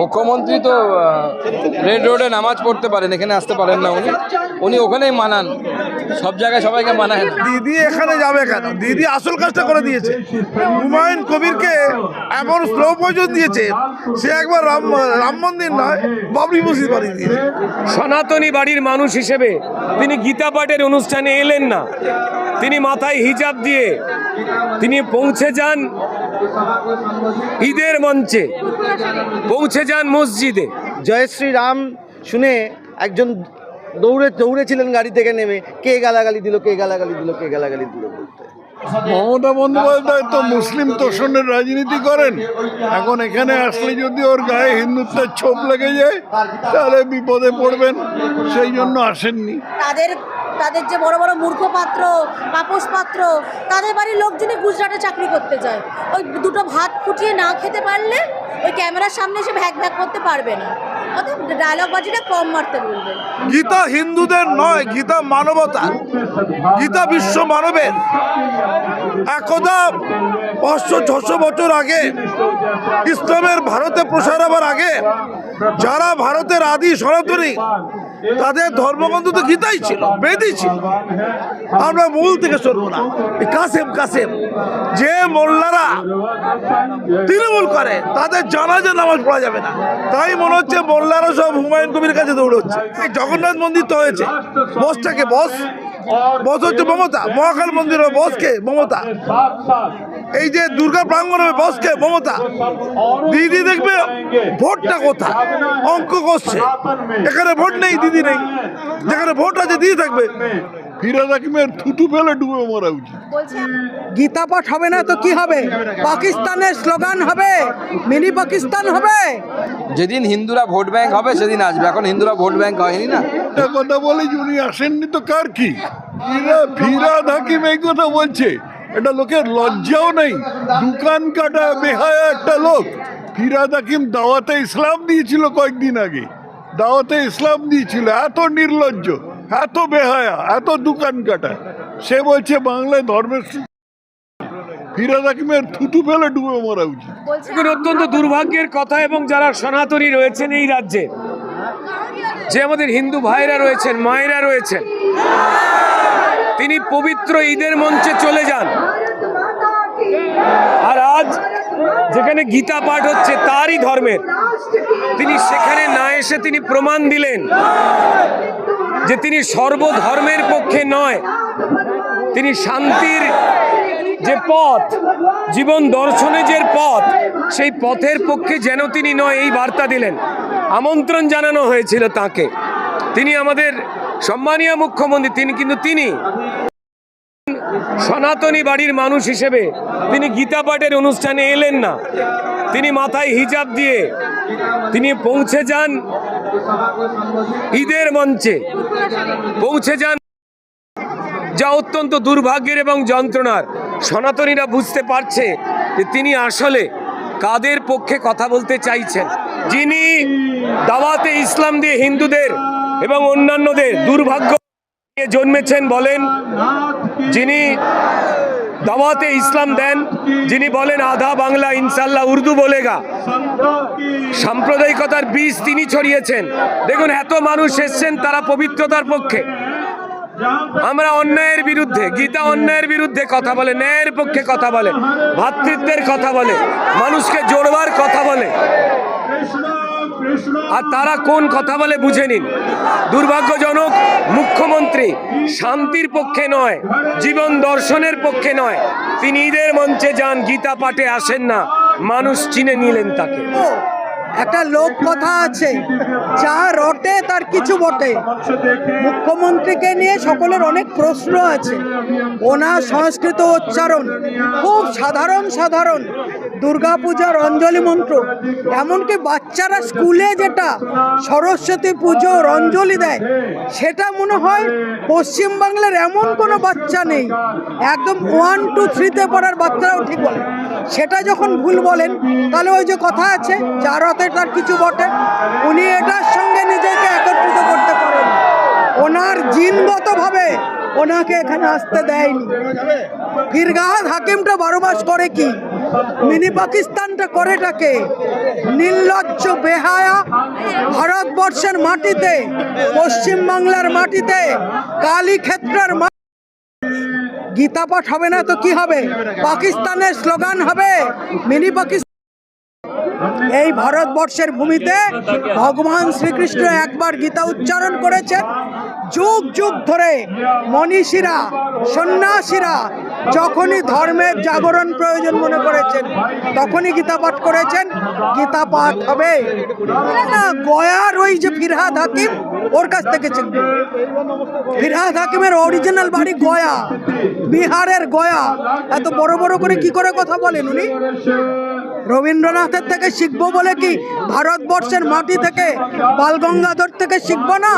মুখ্যমন্ত্রী তো রেড রোডে নামাজ পড়তে পারেন এখানে আসতে পারেন না উনি। উনি ওখানেই মানান। সব জায়গায় সবাইকে মানায় দিদি এখানে যাবে কেন? দিদি আসল কাজটা করে দিয়েছে। হুমায়ুন কবিরকে এমন স্লো পয়জন দিয়েছে সে একবার রাম রাম মন্দির নয় বাবরি মসজিদ বানিয়ে দিয়েছে। সনাতনী বাড়ির মানুষ হিসেবে তিনি গীতা পাঠের অনুষ্ঠানে এলেন না। তিনি মাথায় হিজাব দিয়ে তিনি পৌঁছে যান। ঈদের মঞ্চে পৌঁছে যান মসজিদে। জয় শ্রী রাম শুনে একজন দৌড়ে দৌড়েছিলেন গাড়ি থেকে নেমে কে গালাগালি দিল কে গালাগালি দিল কে গালাগালি দিল বলতে। মমতা বন্দ্যোপাধ্যায় তো মুসলিম তোষণের রাজনীতি করেন। এখন এখানে আসলে যদি ওর গায়ে হিন্দুত্বের ছোপ লেগে যায় তাহলে বিপদে পড়বেন সেই জন্য আসেননি। তাদের তাদের যে বড় বড় মূর্খ পাত্র পাপস পাত্র, তাদের বাড়ির লোকজনই গুজরাটে চাকরি করতে যায়। ওই দুটো ভাত ফুটিয়ে না খেতে পারলে ওই ক্যামেরার সামনে এসে ভ্যাক ভ্যাক করতে পারবে না। কম মারতে গীতা হিন্দুদের নয়, গীতা মানবতা গীতা বিশ্ব মানবের। একদা পাঁচশো ছশো বছর আগে ইসলামের ভারতে প্রসার হবার আগে যারা ভারতের আদি সনাতনী তাদের ধর্মগ্রন্থ তো গীতাই ছিল, বেদই ছিল। আমরা মূল থেকে সরবো না। কাসেম কাসেম। যে মোল্লারা তৃণমূল করে, তাদের জানাজে নামাজ পড়া যাবে না। তাই মনে হচ্ছে মোল্লারা সব হুমায়ুন কবির কাছে দৌড়চ্ছে। এই জগন্নাথ মন্দির তো হয়েছে। বসটাকে বস। বস হচ্ছে মমতা। মহাকাল মন্দিরের বসকে মমতা। এই যে দুর্গা প্রাঙ্গণের বসকে মমতা দিদি দেখবে ভোটটা কোথায়? অঙ্ক করছে। এখানে ভোট নেই দিদি নেই। যেখানে ভোট আছে দিদি থাকবে। ফিরাদ হাকিমের থুতু ফেলে ডুবে মরা উচিত। গীতা পাঠ হবে না তো কি হবে? পাকিস্তানের স্লোগান হবে মিনি পাকিস্তান হবে। যেদিন হিন্দুরা ভোট ব্যাংক হবে সেদিন আসবে। এখন হিন্দুরা ভোট ব্যাংক হয়নি না? কথা বলে উনি আসেননি তো কার কি? ফিরা- হাকিম এই কথা বলছে। এটা লোকের লজ্জাও নেই। দোকান কাটা বেহায়া একটা লোক। ফিরাদ হাকিম দাওয়াতে ইসলাম দিয়েছিল কয়েকদিন আগে। দাওয়াতে ইসলাম দিয়েছিল। এত নির্লজ্জ, এত বেহায়া, এত দোকান কাটা। সে বলছে, বাংলায় ধর্মের ফিরাদ হাকিমের থুতু ফেলে ডুবে মরা উচিত। অত্যন্ত দুর্ভাগ্যের কথা এবং যারা রয়েছেন এই রাজ্যে আমাদের হিন্দু ভাইরা রয়েছেন, মায়েরা রয়েছেন তিনি পবিত্র ঈদের মঞ্চে চলে যান। আর আজ যেখানে গীতা পাঠ হচ্ছে, তারই ধর্মের। তিনি সেখানে না এসে তিনি প্রমাণ দিলেন যে তিনি সর্বধর্মের পক্ষে নয়। তিনি শান্তির যে পথ, জীবন দর্শনে যে পথ, সেই পথের পক্ষে যেন তিনি নয়, এই বার্তা দিলেন। আমন্ত্রণ জানানো হয়েছিল তাকে। তিনি আমাদের সম্মানীয় মুখ্যমন্ত্রী, তিনি কিন্তু তিনি। সনাতনী বাড়ির মানুষ হিসেবে তিনি গীতা পাঠের অনুষ্ঠানে এলেন না। তিনি মাথায় হিজাব দিয়ে তিনি পৌঁছে যান ঈদের মঞ্চে। পৌঁছে যান যা অত্যন্ত দুর্ভাগ্যের এবং যন্ত্রণার। সনাতনীরা বুঝতে পারছে যে তিনি আসলে কাদের পক্ষে কথা বলতে চাইছেন। যিনি দাওয়াতে ইসলাম দিয়ে হিন্দুদের এবং অন্যান্যদের দুর্ভাগ্য জন্মেছেন বলেন যিনি দাওয়াতে ইসলাম দেন, যিনি বলেন আধা বাংলা ইনশাল্লাহ উর্দু বলেগা। সাম্প্রদায়িকতার বীজ তিনি ছড়িয়েছেন। দেখুন, এত মানুষ এসছেন তারা পবিত্রতার পক্ষে। আমরা অন্যায়ের বিরুদ্ধে, গীতা অন্যায়ের বিরুদ্ধে কথা বলে, ন্যায়ের পক্ষে কথা বলে, ভাতৃত্বের কথা বলে, মানুষকে জোড়বার কথা বলে। আর তারা কোন কথা বলে বুঝে নিন। দুর্ভাগ্যজনক মুখ্যমন্ত্রী শান্তির পক্ষে নয় জীবন দর্শনের পক্ষে নয়। তিনি ঈদের মঞ্চে যান গীতা পাঠে আসেন না মানুষ চিনে নিলেন তাকে। ও, একটা লোক কথা আছে যা রটে তার কিছু বটে। মুখ্যমন্ত্রীকে নিয়ে সকলের অনেক প্রশ্ন আছে। ওনার সংস্কৃত উচ্চারণ খুব সাধারণ সাধারণ। দুর্গাপূজার অঞ্জলি মন্ত্র। এমনকি বাচ্চারা স্কুলে যেটা সরস্বতী পুজোর অঞ্জলি দেয়, সেটা মনে হয় পশ্চিমবাংলার এমন কোনো বাচ্চা নেই। একদম ওয়ান টু থ্রিতে পড়ার বাচ্চারাও ঠিক বলে। সেটা যখন ভুল বলেন, তাহলে ওই যে কথা আছে, যার হাতে তার কিছু বটে, উনি এটার সঙ্গে নিজেকে একত্রিত করতে পারেন। ওনার জিনগতভাবে ওনাকে এখানে আসতে দেয়নি। ফিরগাদ হাকিমটা বারো মাস করে কি? মিনি পাকিস্তানটা করেটাকে নির্লজ্জ, বেহায়া ভারতবর্ষের মাটিতে, পশ্চিম বাংলার মাটিতে কালী ক্ষেত্রের মা- গীতা পাঠ হবে না তো কি হবে? পাকিস্তানের স্লোগান হবে, মিনি পাকিস্তান এই ভারতবর্ষের ভূমিতে ভগবান শ্রীকৃষ্ণ একবার গীতা উচ্চারণ করেছেন। যুগ যুগ ধরে মনীষীরা, সন্ন্যাসীরা যখনই ধর্মের জাগরণ প্রয়োজন মনে করেছেন, তখনই গীতা পাঠ করেছেন, গীতা পাঠ হবে। গয়ার ওই যে ফিরহাদ হাকিম, ওর কাছ থেকে চিনবে ফিরহাদ হাকিমের অরিজিনাল বাড়ি গয়া, বিহারের গয়া। এত বড় বড় করে কি করে কথা বলেন উনি? রবীন্দ্রনাথের থেকে শিখব বলে কি? ভারতবর্ষের মাটি থেকে বালগঙ্গাধর থেকে শিখব না?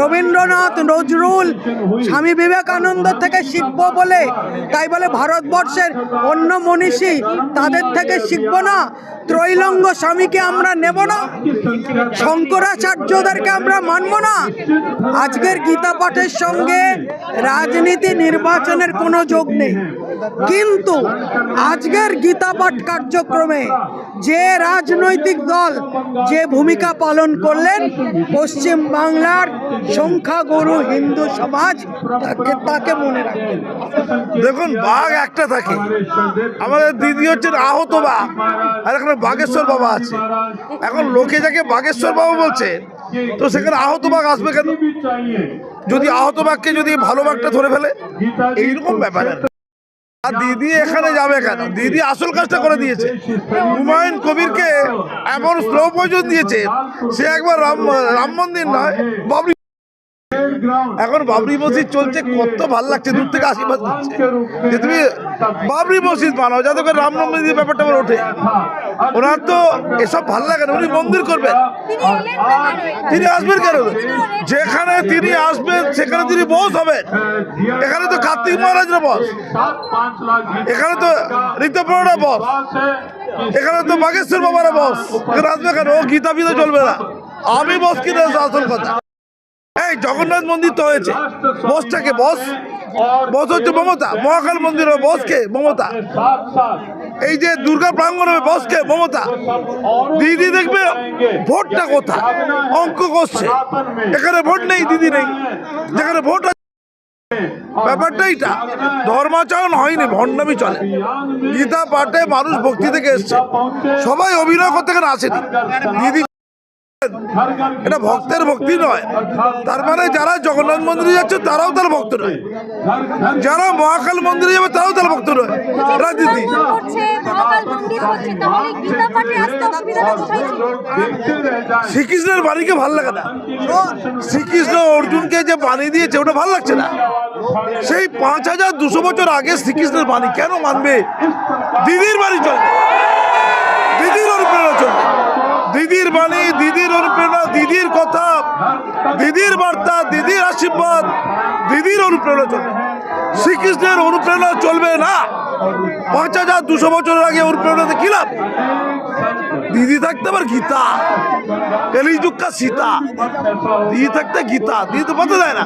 রবীন্দ্রনাথ, নজরুল, স্বামী বিবেকানন্দ থেকে শিখব বলে। তাই বলে ভারতবর্ষের অন্য মনীষী তাদের থেকে শিখব না? ত্রৈলঙ্গ স্বামীকে আমরা নেব না? শঙ্করাচার্যদেরকে আমরা মানব না? আজকের গীতা পাঠের সঙ্গে রাজনীতি নির্বাচনের কোনো যোগ নেই। কিন্তু আজকের গীতা পাঠ কার্যক্রমে যে রাজনৈতিক দল যে ভূমিকা পালন করলেন, পশ্চিম বাংলার সংখ্যাগুরু হিন্দু সমাজ, তাকে তাকে মনে রাখবেন দেখুন, বাঘ একটা থাকে। আমাদের দিদি হচ্ছেন আহত বাঘ, আর এখানে বাগেশ্বর বাবা আছে। এখন লোকে যাকে বাগেশ্বর বাবা বলছে, তো সেখানে আহত বাঘ আসবে কেন? যদি আহত বাঘকে যদি ভালো বাঘটা ধরে ফেলে, এইরকম ব্যাপার আর দিদি এখানে যাবে কেন? দিদি আসল কাজটা করে দিয়েছে। হুমায়ুন কবিরকে এমন স্লো দিয়েছে, সে একবার রাম রাম মন্দির নয়, বাবরি এখন বাবরি মসজিদ চলছে কত ভালো লাগছে দূর থেকে আশীর্বাদ দিচ্ছে। যে তুমি বাবরি মসজিদ বানাও যাতে করে রাম মন্দির ব্যাপারটা আবার ওঠে। ওনার তো এসব ভালো লাগে না উনি মন্দির করবেন। তিনি আসবেন কেন? যেখানে তিনি আসবেন সেখানে তিনি বস হবেন। এখানে তো কার্তিক মহারাজরা বস। এখানে তো ঋতপ্রণা বস। এখানে তো বাগেশ্বর বাবারা বস। এখানে আসবে কেন? ও গীতা ফিতা চলবে না। আমি বস কিনা আসল কথা। এই জগন্নাথ মন্দির তো হয়েছে। বসটাকে বস? বস হচ্ছে মমতা। মহাকাল মন্দিরের বসকে মমতা। এই যে দুর্গা প্রাঙ্গণে বসকে মমতা। দিদি দেখবে, ভোটটা কোথায়? অঙ্ক করছে। এখানে ভোট নেই, দিদি নেই। যেখানে ভোট আছে, ব্যাপারটা এইটা। ধর্মাচরণ হয়নি, ভণ্ডামি চলে। গীতা পাঠে মানুষ ভক্তি থেকে এসছে। সবাই অভিনয় করতে এখানে আসেনি। দিদি এটা ভক্তের ভক্তি নয়। তার মানে যারা জগন্নাথ মন্দিরে যাচ্ছে, তারাও তার ভক্ত নয়। যারা মহাকাল মন্দিরে যাবে, তারাও তার ভক্ত নয়। রাজনীতি? শ্রীকৃষ্ণের বাণীকে ভালো লাগে না। শ্রীকৃষ্ণ অর্জুনকে যে বাণী দিয়েছে, ওটা ভালো লাগছে না। সেই পাঁচ হাজার দুশো বছর আগে শ্রীকৃষ্ণের বাণী কেন মানবে? দিদির বাড়ি চলবে দিদির অনুপ্রেরণা চলবে দিদির বাণী দিদির অনুপ্রেরণা দিদির কথা, দিদির বার্তা, দিদির আশীর্বাদ, দিদির অনুপ্রেরণা চলবে। শ্রীকৃষ্ণের অনুপ্রেরণা চলবে না। পাঁচ হাজার দুশো বছরের আগে অনুপ্রেরণাতে কি লাভ? দিদি থাকতে আবার গীতা কলিযুগকা সীতা। দিদি থাকতে গীতা, দিদি তো পাতে দেয় না।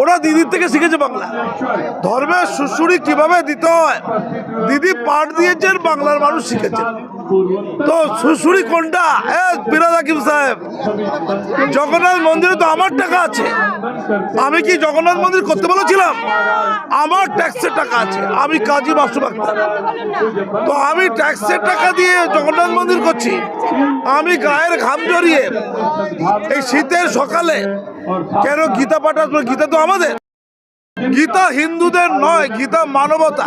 ওরা দিদির থেকে শিখেছে বাংলা। ধর্মের সুশুরি কীভাবে দিতে হয়? দিদি পাঠ দিয়েছেন, বাংলার মানুষ শিখেছেন। তো সুশুরি কোনটা? বিরাজ হাকিম সাহেব, জগন্নাথ মন্দিরে তো আমার টাকা আছে। আমি কি জগন্নাথ মন্দির করতে বলেছিলাম? আমার ট্যাক্সের টাকা আছে, আমি কাজী ডাক্তার তো আমি ট্যাক্সের টাকা দিয়ে জগন্নাথ মন্দির করছি। আমি গায়ের ঘাম জড়িয়ে এই শীতের সকালে কেন গীতা পাঠ আসবে? গীতা তো আমাদের। গীতা হিন্দুদের নয়, গীতা মানবতা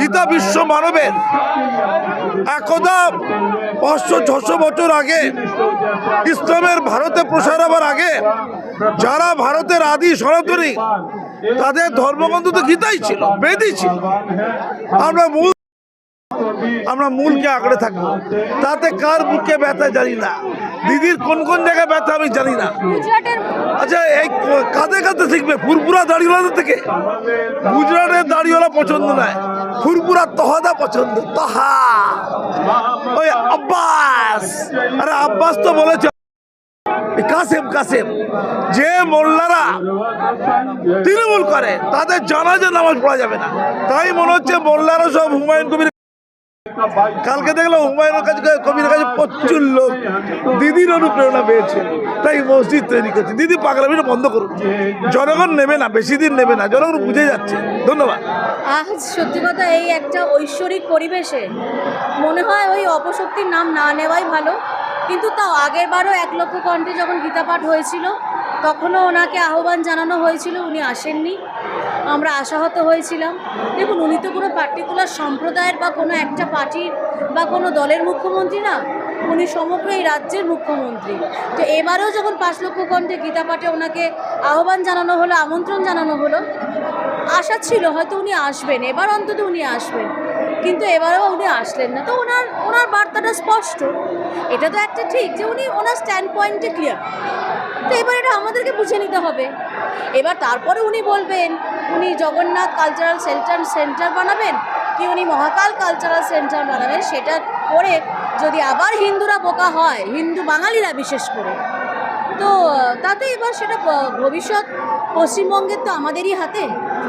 গীতা বিশ্ব মানবের। একদা পাঁচশো ছশো বছর আগে ইসলামের ভারতে প্রসার হবার আগে যারা ভারতের আদি সনাতনী, তাদের ধর্মগ্রন্থ তো গীতাই ছিল, বেদই ছিল। আমরা মূল আমরা মূলকে আঁকড়ে থাকব। তাতে কার বুকে ব্যথা জানি না। দিদির কোন কোন জায়গায় ব্যথা আমি জানি না। আচ্ছা এই কাঁধে কাঁধে শিখবে ফুরপুরা দাড়িওয়ালা থেকে। গুজরাটের দাড়িওয়ালা পছন্দ নয় ফুরপুরা তহাদা পছন্দ। তহা। ওই আব্বাস। আরে আব্বাস তো বলেছে। কাসেম কাসেম, যে মোল্লারা তৃণমূল করে, তাদের জানাজে নামাজ পড়া যাবে না। তাই মনে হচ্ছে মোল্লারা সব হুমায়ুন কবির কালকে দেখলাম হুমায়ুনের কাছে কবির কাছে প্রচুর লোক। দিদির অনুপ্রেরণা পেয়েছে। তাই মসজিদ তৈরি করছে। দিদি পাগলামিটা বন্ধ করুন। জনগণ নেবে না, বেশি দিন নেবে না। জনগণ বুঝে যাচ্ছে। ধন্যবাদ। আজ সত্যি কথা এই একটা ঐশ্বরিক পরিবেশে মনে হয় ওই অপশক্তির নাম না নেওয়াই ভালো। কিন্তু তাও আগের বারও এক লক্ষ কণ্ঠে যখন গীতাপাঠ হয়েছিল, তখনও ওনাকে আহ্বান জানানো হয়েছিল, উনি আসেননি। আমরা আশাহত হয়েছিলাম। দেখুন, উনি তো কোনো পার্টিকুলার সম্প্রদায়ের বা কোনো একটা পার্টির বা কোনো দলের মুখ্যমন্ত্রী না। উনি সমগ্র এই রাজ্যের মুখ্যমন্ত্রী। তো এবারেও যখন পাঁচ লক্ষ কণ্ঠে গীতাপাঠে ওনাকে আহ্বান জানানো হলো, আমন্ত্রণ জানানো হলো, আশা ছিল হয়তো উনি আসবেন। এবার অন্তত উনি আসবেন। কিন্তু এবারেও উনি আসলেন না। তো ওনার ওনার বার্তাটা স্পষ্ট। এটা তো একটা ঠিক যে উনি ওনার স্ট্যান্ড পয়েন্টে ক্লিয়ার তো এবার এটা আমাদেরকে বুঝে নিতে হবে। এবার তারপরে উনি বলবেন উনি জগন্নাথ কালচারাল সেন্টার সেন্টার বানাবেন কি উনি মহাকাল কালচারাল সেন্টার বানাবেন সেটা করে যদি আবার হিন্দুরা বোকা হয়, হিন্দু বাঙালিরা বিশেষ করে, তো তাতে এবার সেটা ভবিষ্যৎ পশ্চিমবঙ্গের তো আমাদেরই হাতে,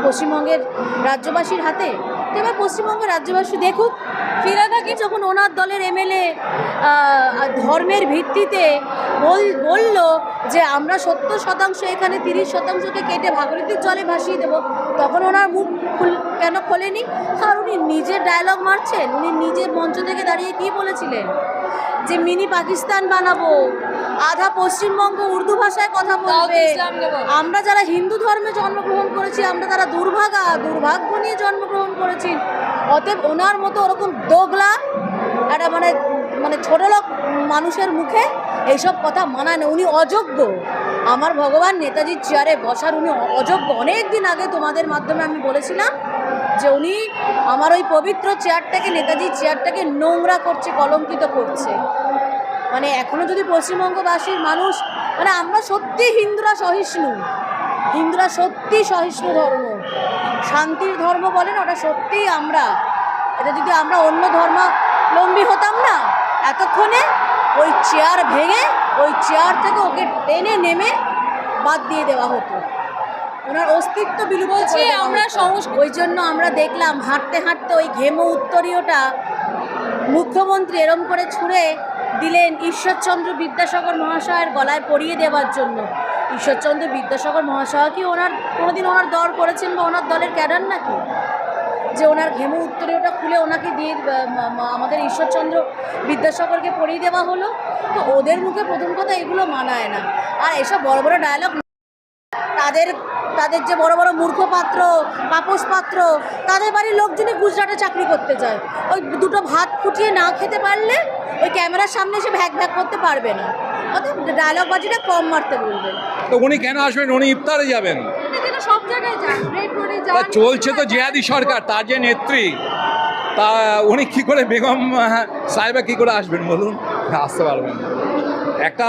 পশ্চিমবঙ্গের রাজ্যবাসীর হাতে, তো এবার পশ্চিমবঙ্গের রাজ্যবাসী দেখুক, ফিরাদাকে যখন ওনার দলের এমএলএ ধর্মের ভিত্তিতে বলল যে আমরা সত্তর শতাংশ এখানে তিরিশ শতাংশকে কেটে ভাগীরথীর জলে ভাসিয়ে দেবো। তখন ওনার মুখ খুল কেন খোলেনি? আর উনি নিজে ডায়লগ মারছেন। উনি নিজে মঞ্চ থেকে দাঁড়িয়ে কী বলেছিলেন? যে মিনি পাকিস্তান বানাবো আধা পশ্চিমবঙ্গ উর্দু ভাষায় কথা বলবে। আমরা যারা হিন্দু ধর্মে জন্মগ্রহণ করেছি আমরা তারা দুর্ভাগা দুর্ভাগ্য নিয়ে জন্মগ্রহণ করেছি। অতএব ওনার মতো ওরকম দোগলা একটা মানে মানে ছোট লোক মানুষের মুখে এইসব কথা মানায় না উনি অযোগ্য। আমার ভগবান নেতাজির চেয়ারে বসার উনি অযোগ্য। অনেক দিন আগে তোমাদের মাধ্যমে আমি বলেছিলাম যে উনি আমার ওই পবিত্র চেয়ারটাকে নেতাজির চেয়ারটাকে নোংরা করছে, কলঙ্কিত করছে। মানে এখনও যদি পশ্চিমবঙ্গবাসীর মানুষ মানে আমরা সত্যি হিন্দুরা সহিষ্ণু। হিন্দুরা সত্যি সহিষ্ণু ধর্ম। শান্তির ধর্ম বলেন, ওটা সত্যিই আমরা। এটা যদি আমরা অন্য ধর্মাবলম্বী হতাম না, এতক্ষণে ওই চেয়ার ভেঙে ওই চেয়ার থেকে ওকে টেনে নেমে বাদ দিয়ে দেওয়া হতো। ওনার অস্তিত্ব বিলুপ্ত আমরা ওই জন্য আমরা দেখলাম হাঁটতে হাঁটতে ওই ঘেমো উত্তরীয়টা মুখ্যমন্ত্রী এরম করে ছুঁড়ে দিলেন ঈশ্বরচন্দ্র বিদ্যাসাগর মহাশয়ের গলায় পরিয়ে দেওয়ার জন্য। ঈশ্বরচন্দ্র বিদ্যাসাগর মহাশয় কি ওনার কোনোদিন ওনার দল করেছেন বা ওনার দলের ক্যাডার নাকি? যে ওনার ঘেমু উত্তরে ওটা খুলে ওনাকে দিয়ে আমাদের ঈশ্বরচন্দ্র বিদ্যাসাগরকে পড়িয়ে দেওয়া হলো। তো ওদের মুখে প্রথম কথা এগুলো মানায় না। আর এসব বড় বড় ডায়লগ তাদের তাদের যে বড় বড় মূর্খ পাত্র পাপস পাত্র, তাদের বাড়ির লোকজনই গুজরাটে চাকরি করতে যায় ওই দুটো ভাত ফুটিয়ে না খেতে পারলে ওই ক্যামেরার সামনে এসে ভ্যাক ভ্যাক করতে পারবে না। অতএব ডায়লগ বাজিটা কম মারতে বলবেন তো উনি কেন আসবেন? উনি ইফতারে যাবেন। চলছে তো জিহাদি সরকার তার যে নেত্রী তা উনি কী করে বেগম সাহেবা কী করে আসবেন বলুন? আসতে পারবেন একটা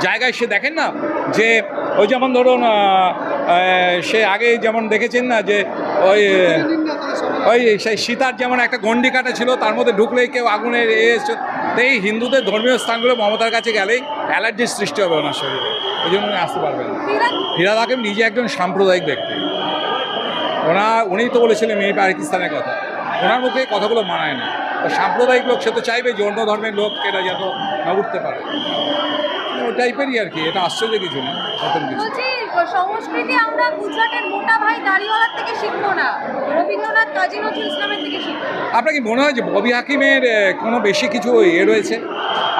জায়গায় সে দেখেন না যে ওই যেমন ধরুন সে আগে যেমন দেখেছেন না যে ওই ওই সেই সীতার যেমন একটা গন্ডি কাটা ছিল তার মধ্যে ঢুকলেই কেউ আগুনের এ এই হিন্দুদের ধর্মীয় স্থানগুলো মমতার কাছে গেলেই অ্যালার্জির সৃষ্টি হবে ওনার শরীরে। ওই জন্য উনি আসতে পারবেন। ফিরাদ হাকিম নিজে একজন সাম্প্রদায়িক ব্যক্তি। ওনা উনিই তো বলেছিলেন মেয়ে পাকিস্তানের কথা। ওনার মুখে কথাগুলো মানায় না। সাম্প্রদায়িক লোক সে তো চাইবে যে অন্য ধর্মের লোক এরা যেন না উঠতে পারে। ও টাইপেরই আর কি এটা আশ্চর্য কিছু না নতুন কিছু। বলছি সংস্কৃতি আমরা গুজরাটের মোটা ভাই দাড়িওয়ালার থেকে শিখব না। রবীন্দ্রনাথ কাজী নজরুল ইসলামের থেকে শিখব। আপনার কি মনে হয় যে ববি হাকিমের কোনো বেশি কিছু এ রয়েছে?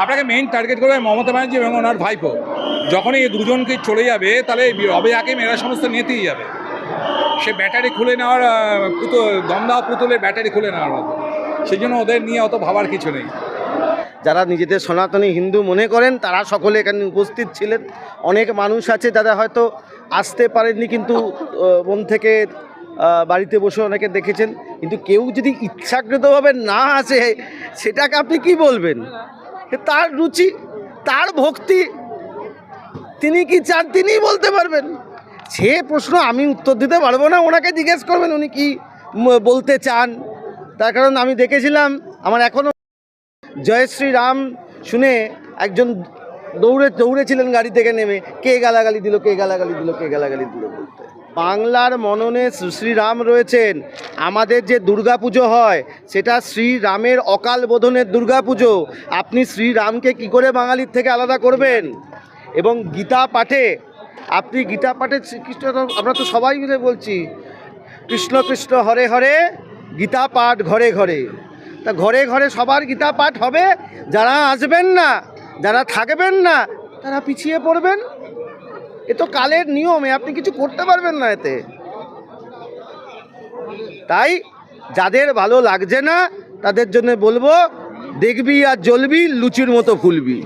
আপনাকে মেইন টার্গেট করবে মমতা ব্যানার্জি এবং ওনার ভাইপো। যখনই এই দুজনকে চলে যাবে তাহলে ববি হাকিম এরা সমস্ত নেতেই যাবে। সে ব্যাটারি খুলে নেওয়ার পুতুল দমদা পুতুলের ব্যাটারি খুলে নেওয়ার মতো। সেই জন্য ওদের নিয়ে অত ভাবার কিছু নেই। যারা নিজেদের সনাতনী হিন্দু মনে করেন, তারা সকলে এখানে উপস্থিত ছিলেন। অনেক মানুষ আছে যারা হয়তো আসতে পারেননি কিন্তু মন থেকে বাড়িতে বসে অনেকে দেখেছেন। কিন্তু কেউ যদি ইচ্ছাকৃতভাবে না আসে, সেটাকে আপনি কি বলবেন? তার রুচি, তার ভক্তি, তিনি কি চান তিনিই বলতে পারবেন। সে প্রশ্ন আমি উত্তর দিতে পারব না, ওনাকে জিজ্ঞেস করবেন উনি কি বলতে চান। তার কারণ আমি দেখেছিলাম, আমার এখনও জয় শ্রী রাম শুনে একজন দৌড়ে, দৌড়েছিলেন গাড়ি থেকে নেমে, কে গালাগালি দিল, কে গালাগালি দিল, কে গালাগালি দিল বলতে। বাংলার মননে শ্রীরাম রয়েছেন, আমাদের যে দুর্গাপুজো হয়, সেটা শ্রীরামের অকাল বোধনের দুর্গাপুজো। আপনি শ্রীরামকে কি করে বাঙালির থেকে আলাদা করবেন? এবং গীতা পাঠে আপনি গীতা পাঠে শ্রীকৃষ্ণ আমরা তো সবাই মিলে বলছি, কৃষ্ণ কৃষ্ণ, হরে হরে, গীতা পাঠ ঘরে ঘরে। তা ঘরে ঘরে সবার গীতা পাঠ হবে, যারা আসবেন না, যারা থাকবেন না, তারা পিছিয়ে পড়বেন। এ তো কালের নিয়মে আপনি কিছু করতে পারবেন না এতে। তাই যাদের ভালো লাগছে না, তাদের জন্য বলব, দেখবি আর জ্বলবি, লুচির মতো ফুলবি।